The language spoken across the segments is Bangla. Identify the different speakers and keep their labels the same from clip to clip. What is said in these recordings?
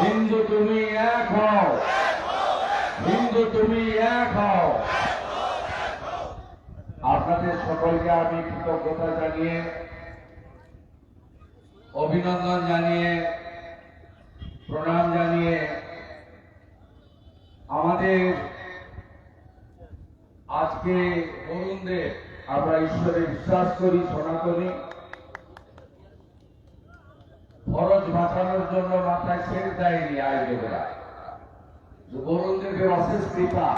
Speaker 1: হিন্দু তুমি এক হও। হিন্দু তুমি এক হও। আপনাদের সকলকে আমি কৃতজ্ঞতা জানিয়ে, অভিনন্দন জানিয়ে, প্রণাম জানিয়ে, আমাদের আজকে তরুণদের আমরা ঈশ্বরে বিশ্বাস করি, সনাতনী। খরচ বাঁচানোর জন্য মাথায় ছেড়ে দেয়নি আয়োজকেরা বরুণদেরকে অশেষ কৃপা,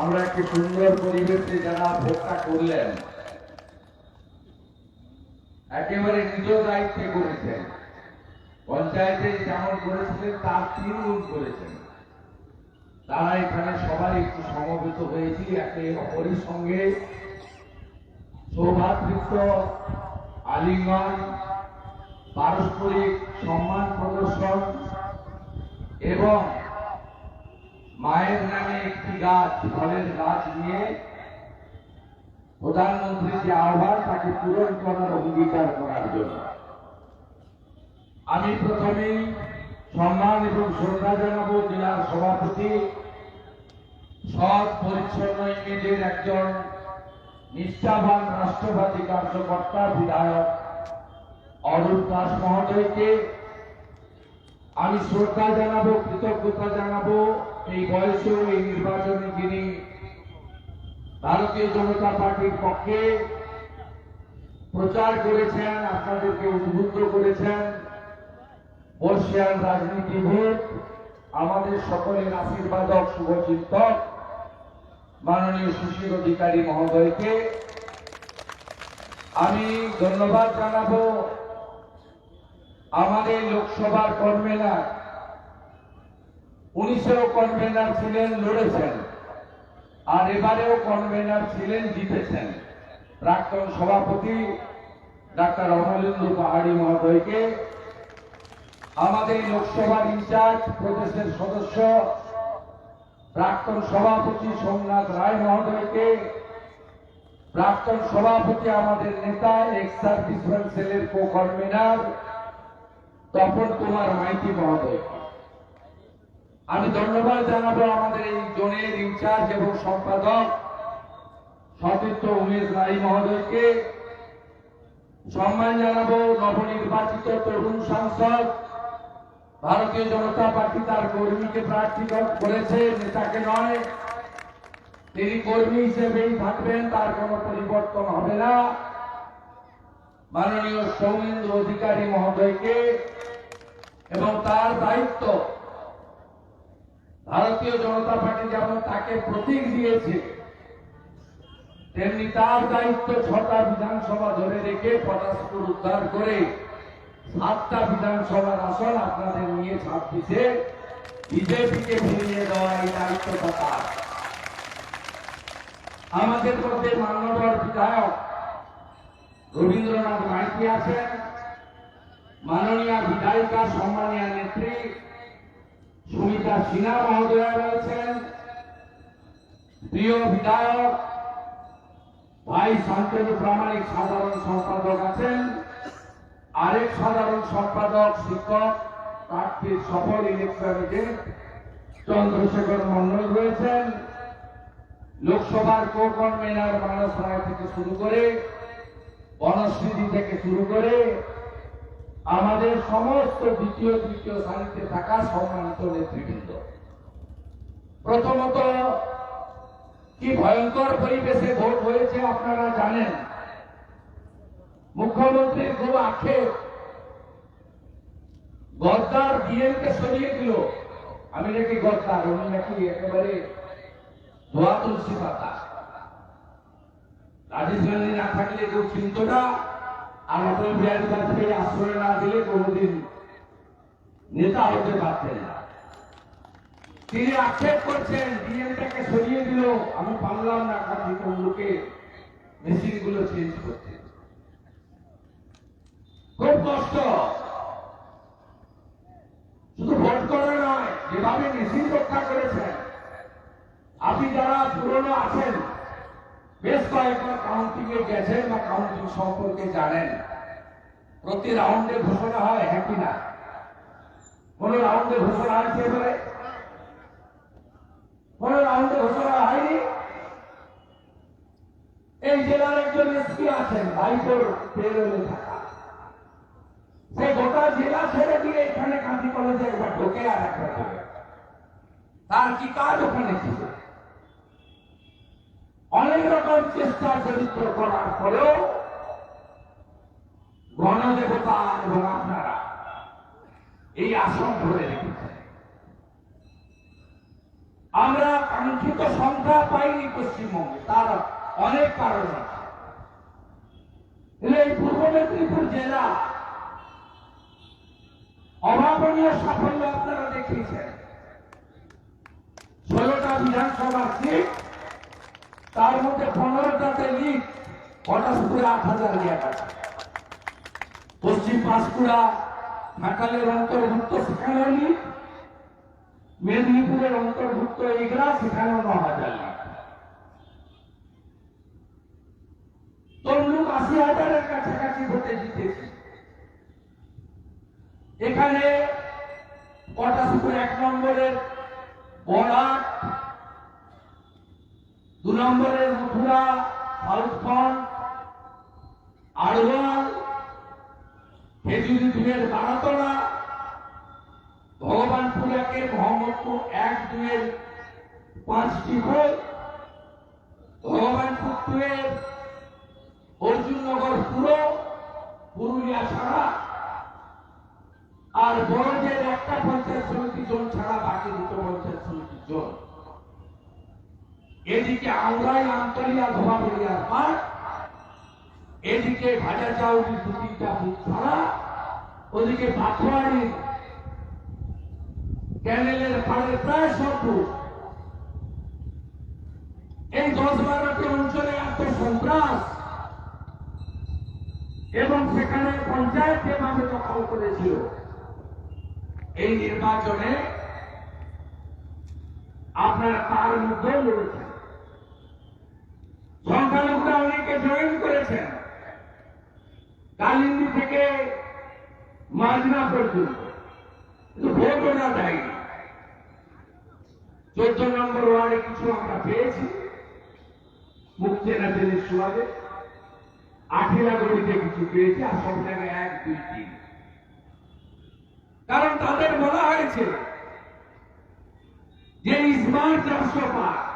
Speaker 1: আমরা একটি সুন্দর পরিবেশে যারা ভোটটা করলেন, একেবারে নিজ দায়িত্বে করেছেন। পঞ্চায়েতে যেমন করেছিলেন, তার তিন গুণ করেছেন। তারা এখানে সবাই একটু সমবেত হয়েছি, একে অপরের সঙ্গে সৌভাতৃত্ব, আলিঙ্গন পারস্পরিক সম্মান প্রদর্শন এবং মায়ের নামে একটি গাছ, ফলের গাছ নিয়ে প্রধানমন্ত্রীর যে আহ্বান, তাকে পূরণ করার অঙ্গীকার করার জন্য। আমি প্রথমেই সম্মান এবং শ্রদ্ধা জানাব জেলার সভাপতি সৎ, পরিচ্ছন্ন ইমেজের একজন নিষ্ঠাবান রাষ্ট্রবাদী কার্যকর্তা, বিধায়ক অরূপ দাস মহোদয়কে আমি শ্রদ্ধা জানাব, কৃতজ্ঞতা জানাব এই বয়সেও এই নির্বাচনে যিনি ভারতীয় জনতা পার্টির পক্ষে প্রচার করেছেন, আপনাদেরকে উদ্বুদ্ধ করেছেন, বর্ষিয়ান রাজনীতিবিদ আমাদের সকলের আশীর্বাদক, শুভচিন্তক, মাননীয় সুশীল অধিকারী মহোদয়কে। আমি ধন্যবাদ জানাব। আমাদের লোকসভার কনভেনার উনিশেও কনভেনার ছিলেন, লড়েছেন। আর এবারেও কনভেনার ছিলেন, জিতেছেন। প্রাক্তন সভাপতি ডাক্তার অমলেন্দু পাহাড়ি মহোদয়কে, আমাদের লোকসভার ইনচার্জ প্রদেশের সদস্য প্রাক্তন সভাপতি সোমনাথ রায় মহোদয়কে, প্রাক্তন সভাপতি আমাদের নেতা, এক্স সার্ভিসম্যান সেলের কো কনভেনার তপন কুমার মাইতি মহোদয় আমি ধন্যবাদ জানাব আমাদের এই জোনের ইনচার্জ এবং সম্পাদক সতীর্থ উমেশ রায় মহোদয়কে। সম্মান জানাব নবনির্বাচিত তরুণ সাংসদ, ভারতীয় জনতা পার্টি তার কর্মীকে প্রার্থী করেছে, নেতাকে নয়। তিনি কর্মী হিসেবেই থাকবেন, তার কোনো পরিবর্তন হবে না। মাননীয় সৌমেন্দ্র অধিকারী মহোদয়কে এবং তার দায়িত্ব ভারতীয় জনতা পার্টি যেমন তাকে প্রতীক দিয়েছে, তেমনি তার দায়িত্ব ছটা বিধানসভা ধরে রেখে পটাশপুর উদ্ধার করে সাতটা বিধানসভার আসন আপনাদের নিয়ে ছাব্বিশে বিজেপিকে ফিরিয়ে দেওয়া এই দায়িত্বটা তার আমাদের মধ্যে মান্যবর বিধায়ক রবীন্দ্রনাথ মাইতি আছেন। মাননীয় বিধায়িকা সম্মানীয় নেত্রী সুমিতা সিনহা মহোদয়া রয়েছেন। প্রিয় বিধায়ক, ভাই শান্তনু প্রামাণিক সাধারণ সম্পাদক আছেন। আরেক সাধারণ সম্পাদক শিক্ষক, প্রার্থীর সফল ইলেকট্রন চন্দ্রশেখর মন্ডল রয়েছেন। লোকসভার কো কনভেনার মানস থেকে শুরু করে বনস্মৃতি থেকে শুরু করে আমাদের সমস্ত দ্বিতীয়, তৃতীয় সারিতে থাকা সম্মানিত নেতৃবৃন্দ। প্রথমত, কি ভয়ঙ্কর পরিবেশে ভোট হয়েছে আপনারা জানেন। মুখ্যমন্ত্রীর খুব আক্ষেপ। গদ্দার বিএনকে সরিয়ে দিল। আমি নাকি গদ্দার, উনি নাকি একেবারে ধোয়া তুলসী পাতা। রাজীব গান্ধী না থাকলে কেউ চিনত আর অটল বিহারী বাজপেয়ী আশ্রয় না দিলে কোনদিন নেতা হতে পারতেন না। তিনি আক্ষেপ করছেন ডিএমটাকে সরিয়ে দিল। আমি পারলাম না কাজী তমলুকে মেশিনগুলো চেঞ্জ করতে। খুব কষ্ট। শুধু ভোট করা নয়, যেভাবে মেশিন রক্ষা করেছেন, আপনি যারা পুরনো আছেন বেশ কয়েকবার কাউন্টিং গেছেন বা কাউন্টিং সম্পর্কে জানেন। প্রতি রাউন্ডে ঘোষণা হয় হ্যাঁ কি না। কোন রাউন্ডে ঘোষণা হয়েছে এবারে? কোন রাউন্ডে ঘোষণা হয়নি? এই জেলার একজন এসপি আছেন, ভাইপোর পেরোলে থাকা। সে গোটা জেলা ছেড়ে দিয়ে এখানে কাঁথি কলেজে একবার ঢোকে আর একবার তার কি কাজ ওখানে ছিল? অনেক রকম চেষ্টা চরিত্র করার পরেও গণদেবতা এবং আপনারা এই আসন ধরে রেখেছেন। আমরা কাঙ্ক্ষিত সংখ্যা পাইনি পশ্চিমবঙ্গে, তার অনেক কারণ আছে। এই পূর্ব মেদিনীপুর জেলা অভাবনীয় সাফল্য আপনারা দেখিয়েছেন। ষোলোটা বিধানসভার সিট তার মধ্যে পনেরোটাতে লিড পটাশপুরে আট হাজার পশ্চিম পাঁশকুড়া ঘাটালের অন্তর্ভুক্ত সেখানেও লিড মেদিনীপুরের অন্তর্ভুক্ত এগরা সেখানেও ন হাজার লিড তমলুক আশি হাজারের কাছাকাছি ভোটে জিতেছে। এখানে পটাশপুর এক নম্বরের বরাট দু নম্বরের মথুরা সাউথফ্রন্ট আড়ওয়াল খেজুরি দুয়ের বারাতলা ভগবানপুর একের মোহাম্মদপুর এক দুয়ের পাঁচটি ভোট ভগবানপুর দুয়ের অর্জুননগর পুরো, পুরুলিয়া ছাড়া আর বড়দের একটা পঞ্চায়েত সমিতি জোন ছাড়া বাকি দুটো পঞ্চায়েত সমিতি জোন। এদিকে আংরাই আমতলিয়া ধোয়াবলিয়ার মাঠ এদিকে ভাজা চাউরি দু তিনটা বুথ ছাড়া ওদিকে পাথুয়ারির ক্যানেলের পাড়ের প্রায় সব এই দশ বারোটি অঞ্চলে এত সন্ত্রাস, এবং সেখানে পঞ্চায়েত যেভাবে দখল করেছিল। এই নির্বাচনে আপনারা তার মধ্যে লড়েছেন। অনেকে জয়েন করেছেন। কালিন্দি থেকে মাজনা পর্যন্ত। ভোট ওরা দেয়নি। চোদ্দ নম্বর ওয়ার্ডে কিছু আমরা পেয়েছি। মুখ চেনা চেনির সুবাদে আঠিলা গলিতে কিছু পেয়েছি, আর সব জায়গায় এক, দুই, তিন। কারণ তাদের বলা হয়েছে যে ইসমার চারশো পার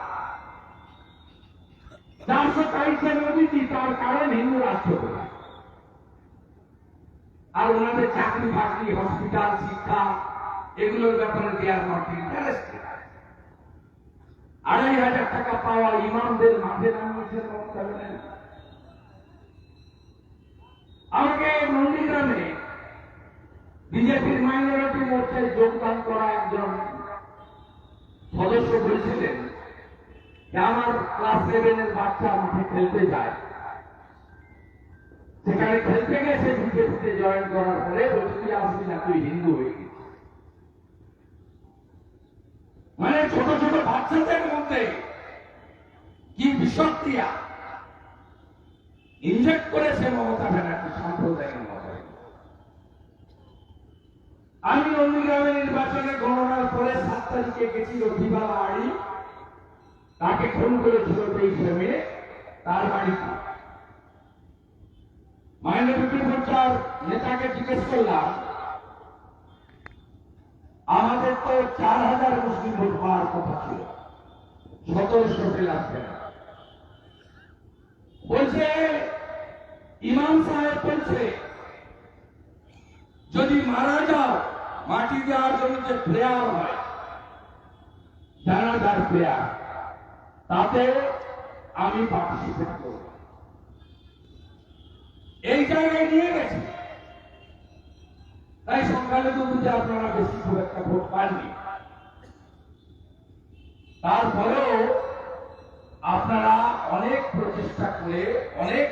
Speaker 1: চারশো চাইছে নদীটি তার কারণ হিন্দু রাষ্ট্র করা। আর ওনাদের চাকরি বাকরি হসপিটাল শিক্ষা, এগুলোর ব্যাপারে দেয়ার নট ইন্টারেস্টেড আড়াই হাজার টাকা পাওয়া ইমামদের মাঠে নামিয়েছেন মমতা ব্যানার্জি আমাকে নন্দীগ্রামে বিজেপির মাইনরিটি মোর্চায় যোগদান করা একজন সদস্য বলছিলেন আমার ক্লাস সেভেনের বাচ্চা মাঠে খেলতে যায়। সেখানে খেলতে গেছে বিজেপিতে জয়েন করার পরে তুই আসবি না, তুই হিন্দু হয়ে গেছিস। মানে ছোট ছোট বাচ্চাদের মধ্যে কি বিষক্রিয়া ইনজেক্ট করেছে মমতা ব্যানার্জি সাম্প্রদায়িক মতায় আমি নন্দীগ্রামে নির্বাচনে গণনার পরে সাত তারিখে গেছিল দিবালা আড়ি তাকে খুন করেছিল তেইশে মে তার বাড়িতে মাইনরিটি মোর্চার নেতাকে জিজ্ঞেস করলাম, আমাদের তো চার হাজার মুসলিম ভোট পাওয়ার কথা ছিল। সতেরোশো আসবে না বলছে, ইমাম সাহেব বলছে, যদি মারা যাও, মাটি দেওয়ার জন্য যে প্রেয়ার হয়, জানাজার প্রেয়ার তাতে আমি পার্টিসিপেট করব। এই জায়গায় নিয়ে গেছে। তাই সংখ্যালঘু বুঝে আপনারা বেশি খুব একটা ভোট পাননি। তারপরেও আপনারা অনেক প্রচেষ্টা করে অনেক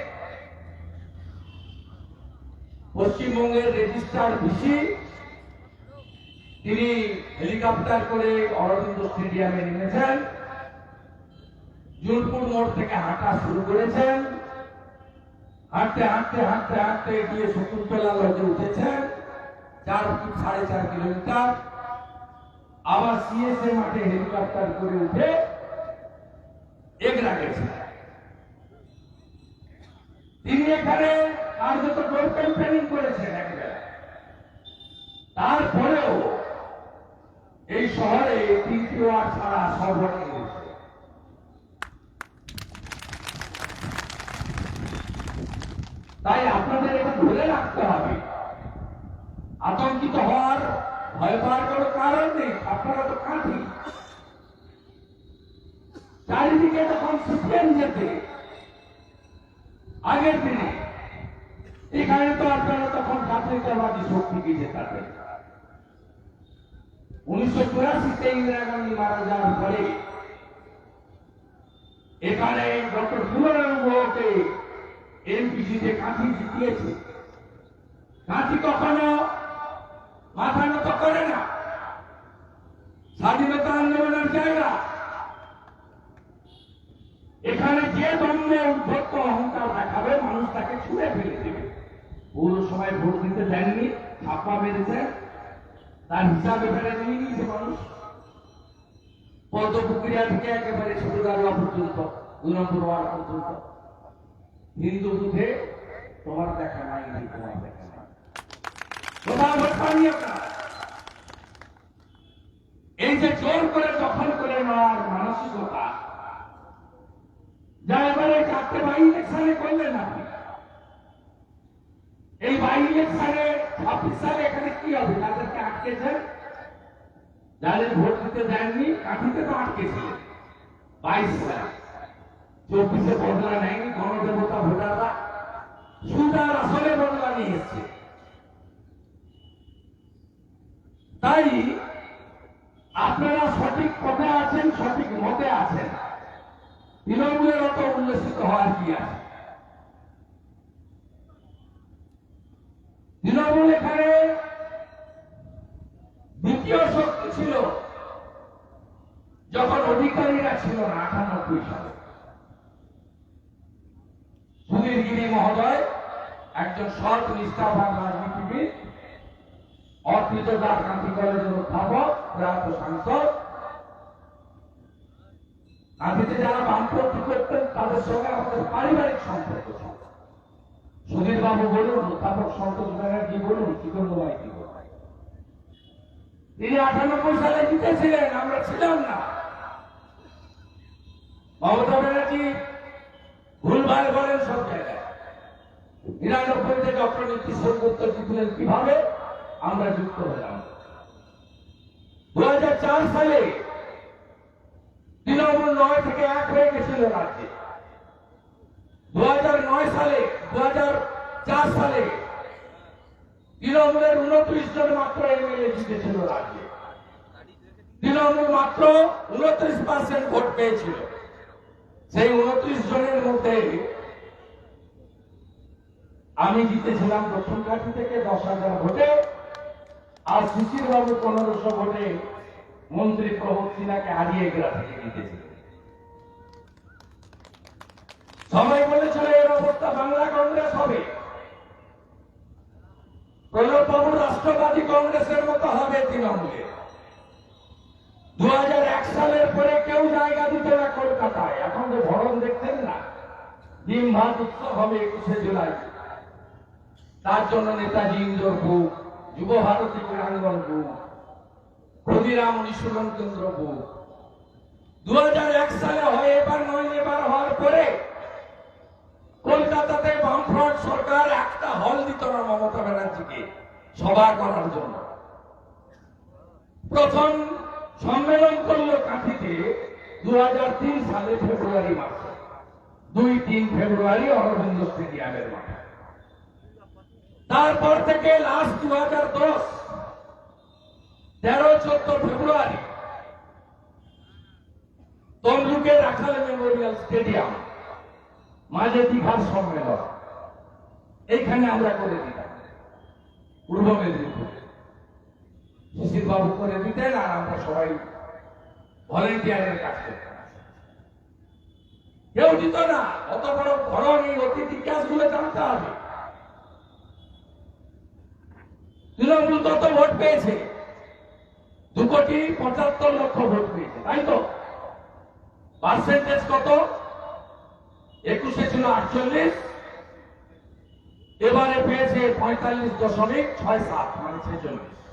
Speaker 1: পশ্চিমবঙ্গের রেজিস্ট্রার ভিসি, তিনি হেলিকপ্টার করে অরবিন্দ স্টেডিয়ামে নেমেছেন। জুনপুর মোড় থেকে হাঁটা শুরু করেছেন। হাঁটতে হাঁটতে হাঁটতে হাঁটতে গিয়ে শকুন্তলা লজে উঠেছেন, চার সাড়ে চার কিলোমিটার। আবার সিএসএ মাঠে হেলিকপ্টার করে উঠে এগরা গেছেন। তিনি এখানে কার্যত ডোর ক্যাম্পেনিং করেছেন একবেলা তারপরেও এই শহরে তিনটি ওয়ার্ড ছাড়া সর্বনে গেছে তাই আপনাদের এটা ধরে রাখতে হবে। আতঙ্কিত হওয়ার ভয় পাওয়ার কোনো কারণ নেই, আপনারা তো কাঁঠি চারিদিকে তখন সিপিএম যেতে, আগের দিনে, এখানে তো আপনারা তখন জাতীয়তাবাদী শক্তিকে জেতাতেন উনিশশো চুরাশিতে ইন্দিরা গান্ধী মারা যাওয়ার পরে, এখানে ডক্টর সুবর্ণকে এমপিসিতে কাঁথি জিতিয়েছে, কাঁথি কখনো মাথা নত করে না। স্বাধীনতা আন্দোলনের জায়গা। এখানে যে দ্বন্দ্ব উদ্ধত্ত অহংকার দেখাবে, মানুষ তাকে ছুঁড়ে ফেলে দেবে। পৌরসভায় ভোট দিতে দেননি ছাপ্পা মেরেছেন তার হিসাব এখানে নিয়ে নিয়েছে মানুষ। পদ্মপুকুরিয়া থেকে একেবারে ছোট পর্যন্ত দুই পর্যন্ত। হিন্দু বুথে তোমার দেখা নাই নাই তোমার দেখা নাই। ভোট পাননি এই যে জোর করে দখল করে নেওয়ার মানসিকতা, যা এবারে চারটে বাই ইলেকশনে করলেন আপনি। এই বাই ইলেকশনে সালে এখানে কি হবে? তাদেরকে আটকেছেন? যাদের ভোট দিতে দেননি, কাঠিতে তো আটকেছিলেন। বাইশ সালে চব্বিশে বদলা নেয়নি গণদেবতা ভোটাররা সুদার আসলে বদলা নিয়ে এসছে। তাই আপনারা সঠিক পথে আছেন, সঠিক মতে আছেন। তৃণমূলের অত উল্লসিত হওয়ার কি আছে? তৃণমূল এখানে দ্বিতীয় শক্তি ছিল, যখন অধিকারীরা ছিল না আটানব্বই সালে। সুধীর গিরি মহোদয়, একজন সৎ, নিষ্ঠাবান রাজনীতিবিদ, অর্পিত দাস গান্ধী কলেজের অধ্যাপক প্রয়াত সাংসদ। গান্ধীতে যারা বামপন্থী করতেন, তাদের সঙ্গে আমাদের পারিবারিক সম্পর্ক ছিল। সুধীর বাবু বলুন, অধ্যাপক সন্তোষ ব্যানার্জি বলুন চিকন কি বলুন তিনি আটানব্বই সালে জিতেছিলেন, আমরা ছিলাম না। মমতা ব্যানার্জি ভুলভাল বলেন সব জায়গায় নিরানব্বইতে ডক্টর নীতিশ সেনগুপ্ত জিতলেন কীভাবে? আমরা যুক্ত হলাম। দু হাজার চার সালে তৃণমূল নয় থেকে এক হয়ে গেছিল রাজ্যে। দু হাজার নয় সালে দু হাজার চার সালে তৃণমূলের উনত্রিশ জন মাত্র এমএলএ জিতেছিল রাজ্যে। তৃণমূল মাত্র উনত্রিশ পার্সেন্ট ভোট পেয়েছিল। সেই উনত্রিশ জনের মধ্যে আমি জিতেছিলাম দক্ষিণ কাঠি থেকে দশ হাজার ভোটে, আর সুশীল বাবু পনেরোশো ভোটে মন্ত্রী প্রবোধ সিনহাকে হারিয়ে গ্রা থেকে জিতেছিলেন সবাই বলেছিল এর অবস্থা বাংলা কংগ্রেস হবে। প্রণব রাষ্ট্রবাদী কংগ্রেসের মতো হবে তৃণমূলে দু হাজার এক সালের পরে কেউ জায়গা দিত না কলকাতায়। এখন যে ভরণ দেখছেন না ডিম ভাত উৎসব হবে একুশে জুলাই। তার জন্য নেতাজি ইন্দোর বুক যুব ভারতী ক্রীড়াঙ্গন বুক ক্ষুদিরাম অনুশীলন কেন্দ্র বুক দু সালে হয় এবার নয়, এবার হওয়ার পরে কলকাতাতে বামফ্রন্ট সরকার একটা হল দিত না মমতা ব্যানার্জিকে সভা করার জন্য। প্রথম সম্মেলন করল কাঁথিতে দু সালে ফেব্রুয়ারি মাসে। দুই তিন ফেব্রুয়ারি অরবিন্দ স্টেডিয়ামের মাঠে। তারপর থেকে লাস্ট দু হাজার দশ তেরো চোদ্দ ফেব্রুয়ারি তমলুকের রাখাল মেমোরিয়াল স্টেডিয়াম, মাঝে দীঘার সম্মেলন। এইখানে আমরা করে দিতাম পূর্ব মেদিনীপুর। সুশীল বাবু করে দিতেন আর আমরা সবাই ভলেন্টিয়ারের কাজ করতাম। কেউ দিত না, অত বড় ধরন এই অতীত ইতিহাসগুলো জানতে হবে। তৃণমূল কত ভোট পেয়েছে। দু কোটি পঁচাত্তর লক্ষ ভোট পেয়েছে, তাই তো? পার্সেন্টেজ কত? একুশে ছিল আটচল্লিশ। এবারে পেয়েছে পঁয়তাল্লিশ দশমিক ছয় সাত মানে ছেচল্লিশ।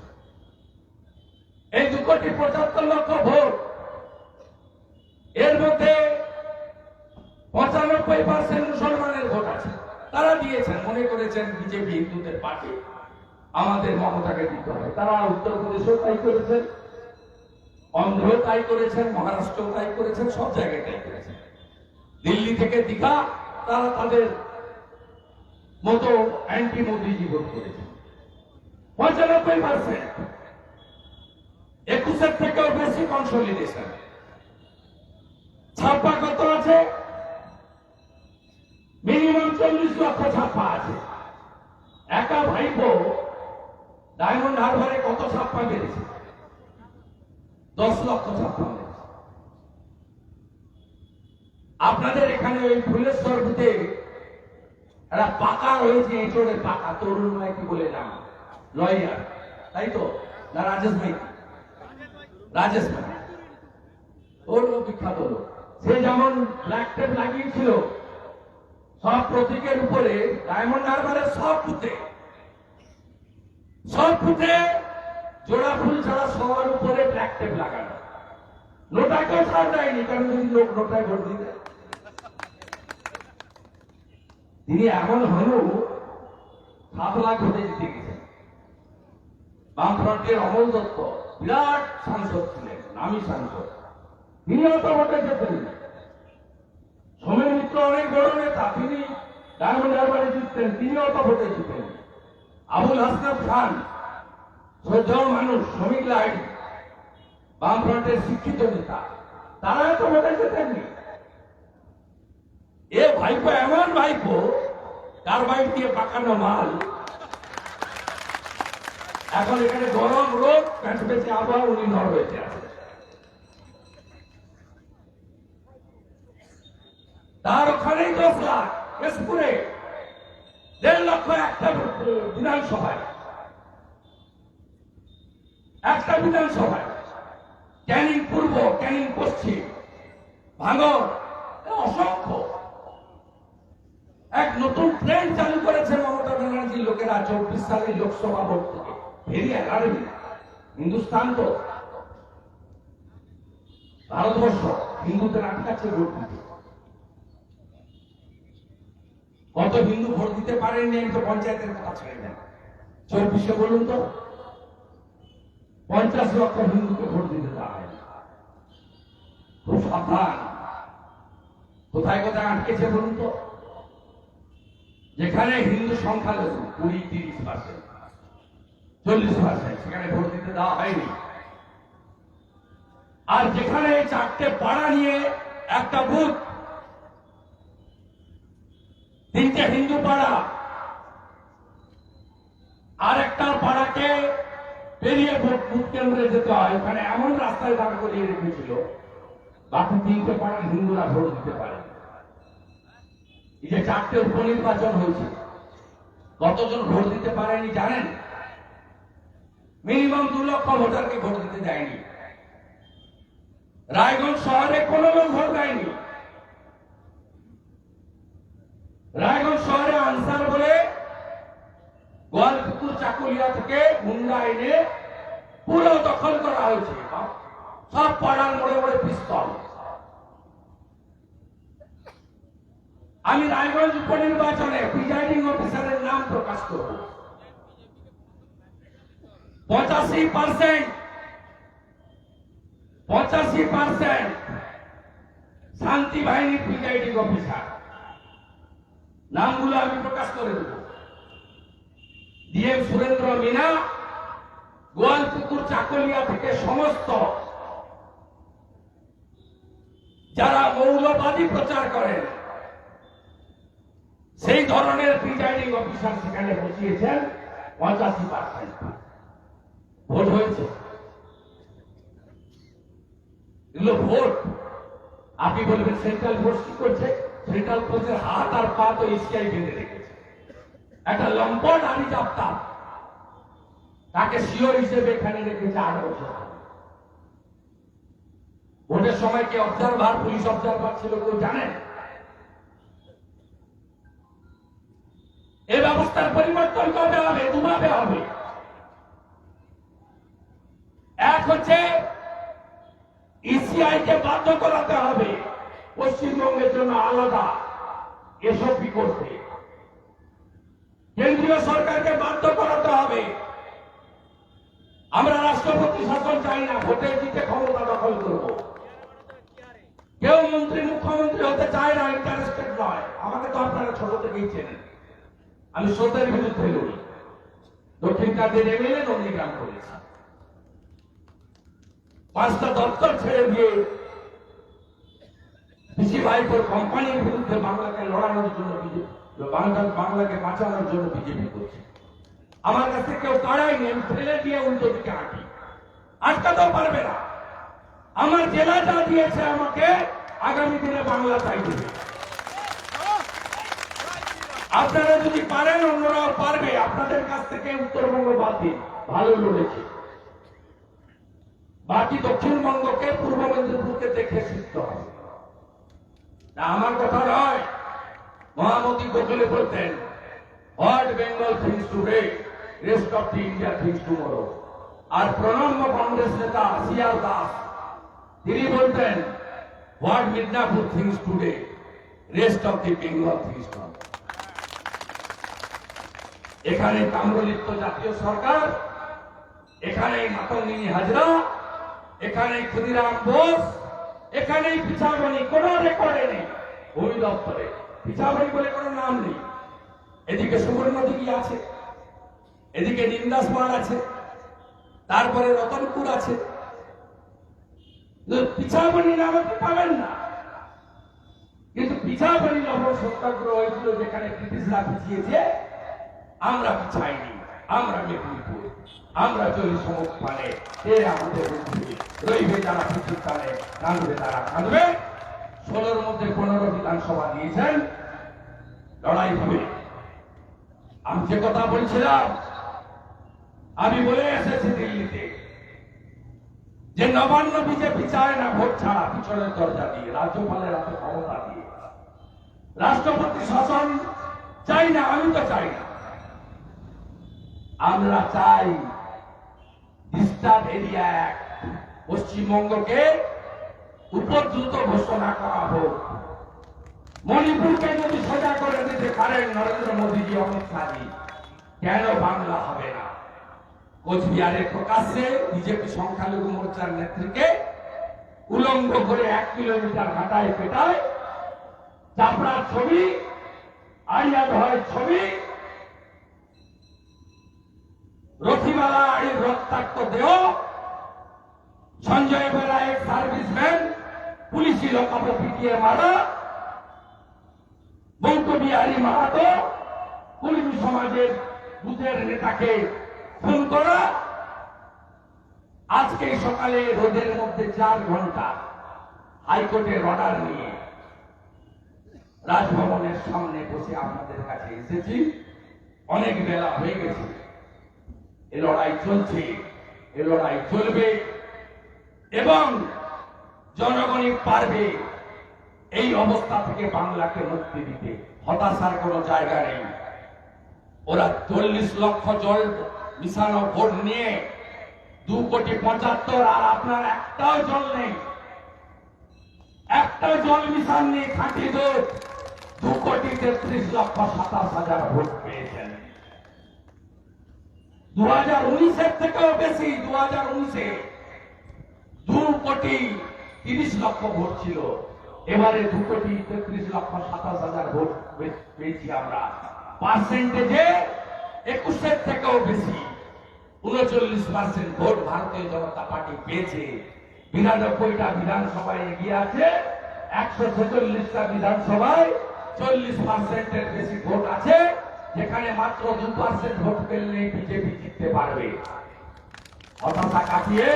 Speaker 1: এই দু কোটি পঁচাত্তর লক্ষ ভোট। এর মধ্যে পঁচানব্বই পার্সেন্ট মুসলমানের ভোট আছে। তারা দিয়েছেন, মনে করেছেন বিজেপি হিন্দুদের পার্টি। আমাদের মমতাকে দিতে হবে। তারা উত্তরপ্রদেশেও তাই করেছেন অন্ধ্র তাই করেছেন মহারাষ্ট্র তাই করেছেন, সব জায়গায় তাই করেছেন। দিল্লি থেকে দীঘা, তারা তাদের মতো অ্যান্টি মোদিজি ভোট করেছেন। পঁচানব্বই পার্সেন্ট একুশের থেকেও বেশি কনসলিডেশন ছাপ্পা কত আছে? মিনিমাম চল্লিশ লক্ষ ছাপ্পা আছে। একা ভাইপো, ডায়মন্ড হারবারে কত ছাপ্পা বেড়েছে? দশ লক্ষ ছাপ্পা আপনাদের এখানে ওই ফুলেশ্বর বুথে একটা পাকা রয়েছে এঁচড়ের পাকা। তরুণ মাইতি বলে নাম লয়ার। তাই তো? না, রাজেশ মাইতি রাজেশ ওর বিখ্যাত লোক। সে যেমন ব্ল্যাক টেপ লাগিয়েছিল, সব প্রতীকের উপরে ডায়মন্ড হারবারের সব ফুটে সব ফুটে জোড়া ফুল ছাড়া সবার উপরে ব্ল্যাক টেপ লাগানো। নোটাকেও ছাড় দেয়নি, কারণ যদি লোক নোটায় ভোট দিতে। তিনি এমন হলেও সাত লাখ ভোটে জিতে গেছেন। বামফ্রন্টের অমল দত্ত। বিরাট সাংসদ ছিলেন, নামি সাংসদ। তিনি অত ভোটে যেতেন সোমেন মিত্র অনেক বড় নেতা, তিনি ডায়মন্ড হারবারে জিততেন, তিনি অত ভোটে জিতেন আবুল হাসনাফ খান শ্রদ্ধেয় মানুষ, শ্রমিক লাইন বামফ্রন্টের শিক্ষিত নেতা, তারা এত ভোটে যেতেননি এ ভাইপো, এমন ভাইপো, কারবাইট দিয়ে পাকানো মাল এখন এখানে গরম রোগ প্যাঁচ পেঁচে আবহাওয়া উনি নরওয়েতে আছে। তার ওখানেই দশ লাখ কেশপুরে দেড় লক্ষ একটা বিধানসভায়। একটা বিধানসভায়। ক্যানিং পূর্ব, ক্যানিং পশ্চিম। ভাঙর অসংখ্য। এক নতুন ট্রেন চালু করেছে মমতা ব্যানার্জির লোকেরা চব্বিশ সালে লোকসভা ভোট থেকে। ভেরি অ্যালার্মিং হিন্দুস্তান তো। ভারতবর্ষ, হিন্দুদের আটকাচ্ছে ভোট দিতে। কত হিন্দু ভোট দিতে পারেননি আমি তো পঞ্চায়েতের কথা ছেড়ে দেন। চব্বিশে বলুন তো, পঞ্চাশ লক্ষ হিন্দুকে ভোট দিতে দেওয়া খুব সাবধান। কোথায় কোথায় আটকেছে বলুন তো? যেখানে হিন্দু সংখ্যালঘু কুড়ি, তিরিশ পার্সেন্ট। চল্লিশ পার্সেন্ট সেখানে ভোট দিতে দেওয়া হয়নি। আর যেখানে চারটে পাড়া নিয়ে একটা বুথ, তিনটে হিন্দু পাড়া, আর একটা পাড়াকে পেরিয়ে ভোট, বুথ কেন্দ্রে যেতে হয়। ওখানে এমন রাস্তায় দাঁড় করিয়ে রেখেছিল, বাকি তিনটে পাড়ার হিন্দুরা ভোট দিতে পারে এই যে চারটে উপনির্বাচন হয়েছে, কতজন ভোট দিতে পারেনি জানেন? মিনিমাম দু লক্ষ ভোটারকে ভোট দিতে দেয়নি। রায়গঞ্জ শহরে কোনো লোক ভোট দেয়নি। রায়গঞ্জ শহরে আনসার বলে গোয়ালপুকুর চাকুলিয়া থেকে গুন্ডা এনে পুরো দখল করা হয়েছে। সব পাড়ার মোড়ে মোড়ে পিস্তল। আমি রায়গঞ্জ উপনির্বাচনে প্রিজাইডিং অফিসারের নাম প্রকাশ করব। পঁচাশি পার্সেন্ট। পঁচাশি পার্সেন্ট শান্তি বাহিনীর প্রিজাইডিং অফিসার। নামগুলো আমি প্রকাশ করে দেব। ডিএম সুরেন্দ্র মিনা, গোয়ালপুকুর চাকলিয়া থেকে সমস্ত যারা মৌলবাদী প্রচার করেন, সেই ধরনের প্রিজাইডিং অফিসার সেখানে বসিয়েছেন পঁচাশি পার্সেন্ট। ভোট হয়েছে। এগুলো ভোট। আপনি বলবেন সেন্ট্রাল ফোর্স কি করছে? সেন্ট্রাল ফোর্সের হাত আর পা তো এশিয়ায় বেঁধে রেখেছে। একটা লম্পট আনি জাপ্তা তাকে সিও হিসেবে এখানে রেখেছে আট বছর ভোটের সময় কে অবজারভার পুলিশ অবজারভার ছিল কেউ জানেন এই ব্যবস্থার পরিবর্তন কবে হবে? দুভাবে হবে? এক হচ্ছে ইসিআই কে বাধ্য করাতে হবে। পশ্চিমবঙ্গের জন্য আলাদা এসবই করতে কেন্দ্রীয় সরকারকে বাধ্য করাতে হবে। আমরা রাষ্ট্রপতি শাসন চাই না ভোটে জিতে ক্ষমতা দখল করব। কেউ মন্ত্রী, মুখ্যমন্ত্রী হতে চায় না ইন্টারেস্টেড নয়। আমাকে তো আপনারা ছোট থেকেই চেনেন। আমি সত্যের বিরুদ্ধে লড়ি। দক্ষিণ কান্দের এমএলএ নন্দীগ্রাম করেছি। পাঁচটা দপ্তর ছেড়ে দিয়ে পিসি ভাইপোর কোম্পানির বিরুদ্ধে বাংলাকে লড়ানোর জন্য বিজেপি বাংলা বাংলাকে বাঁচানোর জন্য বিজেপি করছে। আমার কাছ কেউ তাড়াইনি আমি ফেলে দিয়ে উল্টো দিকে হাঁটি। আটকাতেও পারবে না। আমার জেলা যা দিয়েছে আমাকে, আগামী দিনে বাংলা তাই দেবে। আপনারা যদি পারেন, অন্যরাও পারবে। আপনাদের কাছ থেকে উত্তরবঙ্গ বাদ দিন। ভালো লড়েছে বাকি দক্ষিণবঙ্গকে পূর্ব মেদিনীপুরকে দেখে শিখতে তা আমার কথা নয়। মহামতি গোখলে বলতেন, what Bengal thinks today rest of the India thinks tomorrow আর প্রণম্য কংগ্রেস নেতা সিয়াল দাস, তিনি বলতেন, what Midnapore thinks today rest of the Bengal thinks tomorrow এখানে তাম্রলিপ্ত জাতীয় সরকার এখানে মাতঙ্গিনী হাজরা এখানে ক্ষুদিরাম বোস এখানে পিছাবনি, কোন রেকর্ডে নেই। ভূমি দপ্তরে। পিছাবনি বলে কোনো নাম নেই। এদিকে সুবর্ণ দিঘি আছে, এদিকে নিন্দাস পাড় আছে, তারপরে রতনপুর আছে। পিছাবনি নাম আপনি পাবেন না। কিন্তু পিছাবনি লবণ সত্যাগ্রহ হয়েছিল যেখানে ব্রিটিশরা পিছিয়েছে। আমরা পিছাইনি, আমরা মেদিনীপুর, আমরা চলি সমুখ পানে। এ আমাদের রইবে পিছুর কানে কাঁদবে তারা কাঁদবে ষোলোর মধ্যে পনেরো বিধানসভা দিয়েছেন। লড়াই হবে। আমি যে কথা বলছিলাম, আমি বলে এসেছি দিল্লিতে যে নবান্ন বিজেপি চায় না ভোট ছাড়া পিছনের দরজা দিয়ে, রাজ্যপালের হাতে ক্ষমতা দিয়ে। রাষ্ট্রপতি শাসন চাই না, আমি তো চাই না। আমরা চাই ডিস্টার্ব এরিয়া অ্যাক্ট পশ্চিমবঙ্গকে উপদ্রুত ঘোষণা করা হোক। মণিপুরকে যদি সোজা করে দিতে পারেন নরেন্দ্র মোদীজি, অমিত শাহজি, কেন বাংলা হবে না? কোচবিহারে প্রকাশ্যে বিজেপি সংখ্যালঘু মোর্চার নেত্রীকে উলঙ্গ করে এক কিলোমিটার হাঁটায় পেটায় চাপড়ার ছবি আইয়াদ হয় ছবি, রথিমালা আড়ির রক্তাক্ত দেহ সঞ্জয় বেলা এক সার্ভিসম্যান, পুলিশি লোকাপে পিটিয়ে মারা। বৌদ্ধ বিহারী মাহাতো কর্মী সমাজের বুথের নেতাকে খুন করা। আজকে সকালে রোদের মধ্যে চার ঘণ্টা হাইকোর্টের অর্ডার নিয়ে রাজভবনের সামনে বসে আপনাদের কাছে এসেছি। অনেক বেলা হয়ে গেছে। এ লড়াই চলছে, এ লড়াই চলবে। এবং জনগণই পারবে এই অবস্থা থেকে বাংলাকে মুক্তি দিতে। হতাশার কোনো জায়গা নেই। ওরা চল্লিশ লক্ষ জল মিশানো ভোট নিয়ে দু কোটি পঁচাত্তর, আর আপনার একটাও জল নেই। একটা জল মিশান নিয়ে খাঁটি দুধ। দু কোটি তেত্রিশ লক্ষ সাতাশ হাজার ভোট পেয়েছেন। দু হাজার উনিশের থেকেও বেশি দু হাজার উনিশে দু কোটি তিরিশ লক্ষ ভোট ছিল। এবারে দু কোটি তেত্রিশ লক্ষ সাতাশ হাজার ভোট পেয়েছি আমরা। পার্সেন্টেজে একুশের থেকেও বেশি। উনচল্লিশ পার্সেন্ট ভোট ভারতীয় জনতা পার্টি পেয়েছে। বিরানব্বইটা বিধানসভায় এগিয়ে আছে। একশো ছেচল্লিশটা বিধানসভায় চল্লিশ পার্সেন্টের বেশি ভোট আছে। যেখানে মাত্র দু পার্সেন্ট ভোট পেলে বিজেপি জিততে পারবে। হতাশা কাটিয়ে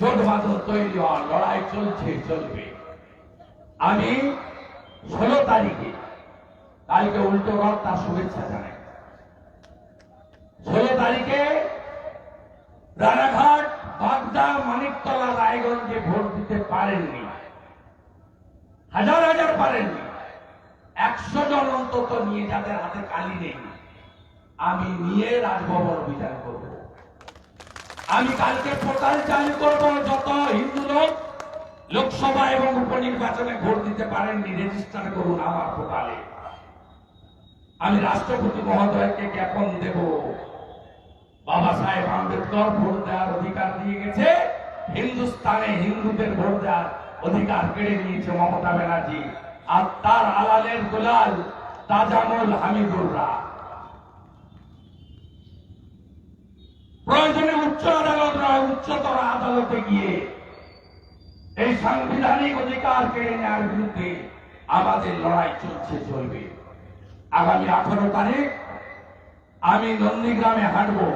Speaker 1: জোট বাঁধন তৈরি হওয়ার লড়াই চলছে, চলবে। আমি ষোলো তারিখে কালকে উল্টো রথ তার শুভেচ্ছা জানাই। ষোলো তারিখে রানাঘাট, বাগদা, মানিকতলা, রায়গঞ্জে ভোট দিতে পারেননি। হাজার হাজার পারেননি। একশো জন অন্তত নিয়ে যাদের হাতে কালি নেই। আমি নিয়ে রাজভবন অভিযান করব। আমি কালকে পোর্টাল চালু করব যত হিন্দু লোক লোকসভা এবং উপনির্বাচনে ভোট দিতে পারেননি রেজিস্টার করুন আমার পোর্টালে। আমি রাষ্ট্রপতি মহোদয়কে জ্ঞাপন দেব। বাবা সাহেব আম্বেদকর ভোট দেওয়ার অধিকার দিয়ে গেছে। হিন্দুস্তানে হিন্দুদের ভোট দেওয়ার অধিকার কেড়ে নিয়েছে মমতা ব্যানার্জি। আর তার আলালের গোলাল তাজামুল হামিদুররা। প্রয়োজনে উচ্চ আদালত নয়, উচ্চতর আদালতে গিয়ে এই সাংবিধানিক অধিকার কেড়ে নেওয়ার বিরুদ্ধে আমাদের লড়াই চলছে, চলবে। আগামী আঠারো তারিখ আমি নন্দীগ্রামে হাঁটবো।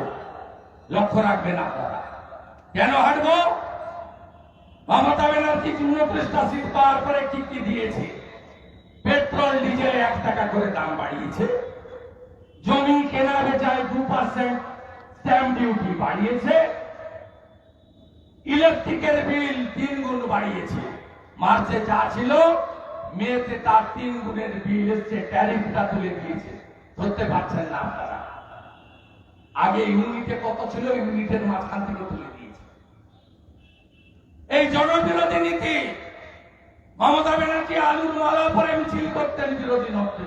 Speaker 1: লক্ষ্য রাখবেন আপনারা। কেন হাঁটবো? মমতা ব্যানার্জি উনত্রিশটা সিট পাওয়ার পরে কি কি দিয়েছে? পেট্রোল, ডিজেলে এক টাকা করে দাম বাড়িয়েছে। জমি কেনা বেচায় দু পার্সেন্ট স্ট্যাম্প ডিউটি বাড়িয়েছে ইলেকট্রিকের বিল তিন গুণ বাড়িয়েছে। মার্চে যা ছিল মেয়েতে তার তিন গুণের বিল এসছে ট্যারিফটা তুলে দিয়েছে। ধরতে পারছেন না আপনারা। আগে ইউনিটে কত ছিল, ইউনিটের মাঝখান থেকে তুলে দিয়েছে। এই জনবিরোধী নীতি, মমতা ব্যানার্জি আলুর মালা পরে মিছিল করতেন বিরোধী নেত্রী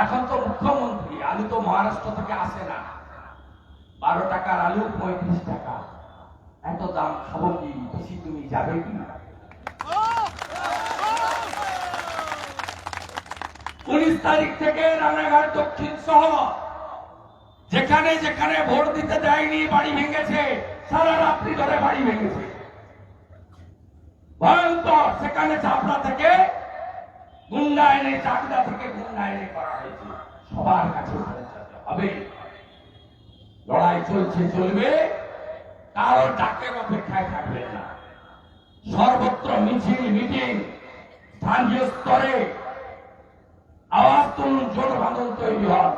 Speaker 1: এখন তো মুখ্যমন্ত্রী, আলু তো মহারাষ্ট্র থেকে আসে না। বারো টাকার আলু, পঁয়ত্রিশ টাকা। এত দাম খাব কি বেশি তুমি যাবে কি উনিশ তারিখ থেকে রানাঘাট দক্ষিণ সহ, যেখানে যেখানে ভোট দিতে দেয়নি, বাড়ি ভেঙেছে, সারা রাত্রি ধরে বাড়ি ভেঙেছে। ভয়ঙ্কর, সেখানে চাপড়া থেকে গুন্ডা এনে থেকে গুন্ডা করা হয়েছে। সবার কাছে হবে। লড়াই চলছে, চলবে। কারও ডাকের অপেক্ষায় থাকবেন না। সর্বত্র মিছিল, মিটিং, স্থানীয় স্তরে আওয়াজ তুলুন জোট বাঁধন তৈরি হন।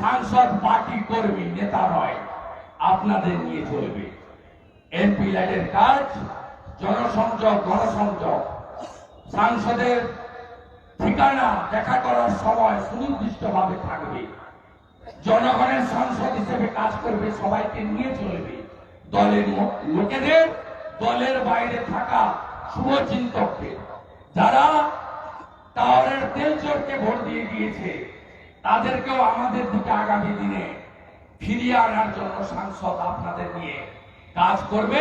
Speaker 1: সাংসদ পার্টি কর্মী, নেতা নয়, আপনাদের নিয়ে চলবে। এমপি ল্যাডের কাজ, জনসংযোগ, গণসংযোগ। সাংসদের ঠিকানা দেখা করার সময় সুনির্দিষ্টভাবে থাকবে। জনগণের সংসদ হিসেবে কাজ করবে, সবাইকে নিয়ে চলবে। দলের লোকেদের, দলের বাইরে থাকা শুভচিন্তককে যারা টাওয়ারের তেল চোরকে ভোট দিয়ে গিয়েছে তাদেরকেও আমাদের দিকে আগামী দিনে ফিরিয়ে আনার জন্য সাংসদ আপনাদের নিয়ে কাজ করবে।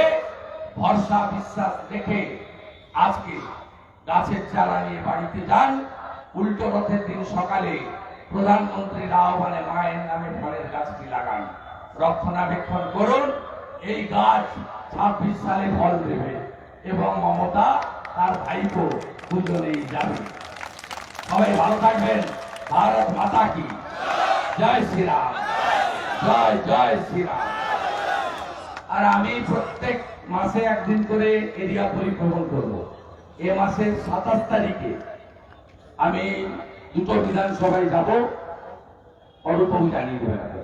Speaker 1: ভরসা, বিশ্বাস রেখে আজকে গাছের চারা নিয়ে বাড়িতে যান। উল্টো রথের দিন সকালে প্রধানমন্ত্রীর আহ্বানে মায়ের নামে ফলের গাছটি লাগান। রক্ষণাবেক্ষণ করুন, এই গাছ ছাব্বিশ সালে ফল দেবে এবং মমতা তার ভাইপো দুজনেই যাবে। সবাই ভালো থাকবেন। ভারত মাতা কি? জয় শ্রীরাম। জয় জয় শ্রীরাম। আর আমি প্রত্যেক মাসে একদিন করে এরিয়া পরিভ্রমণ করব। এ মাসের সাতাশ তারিখে আমি দুটো বিধানসভায় যাব অরূপবাবু জানিয়ে দেবেন।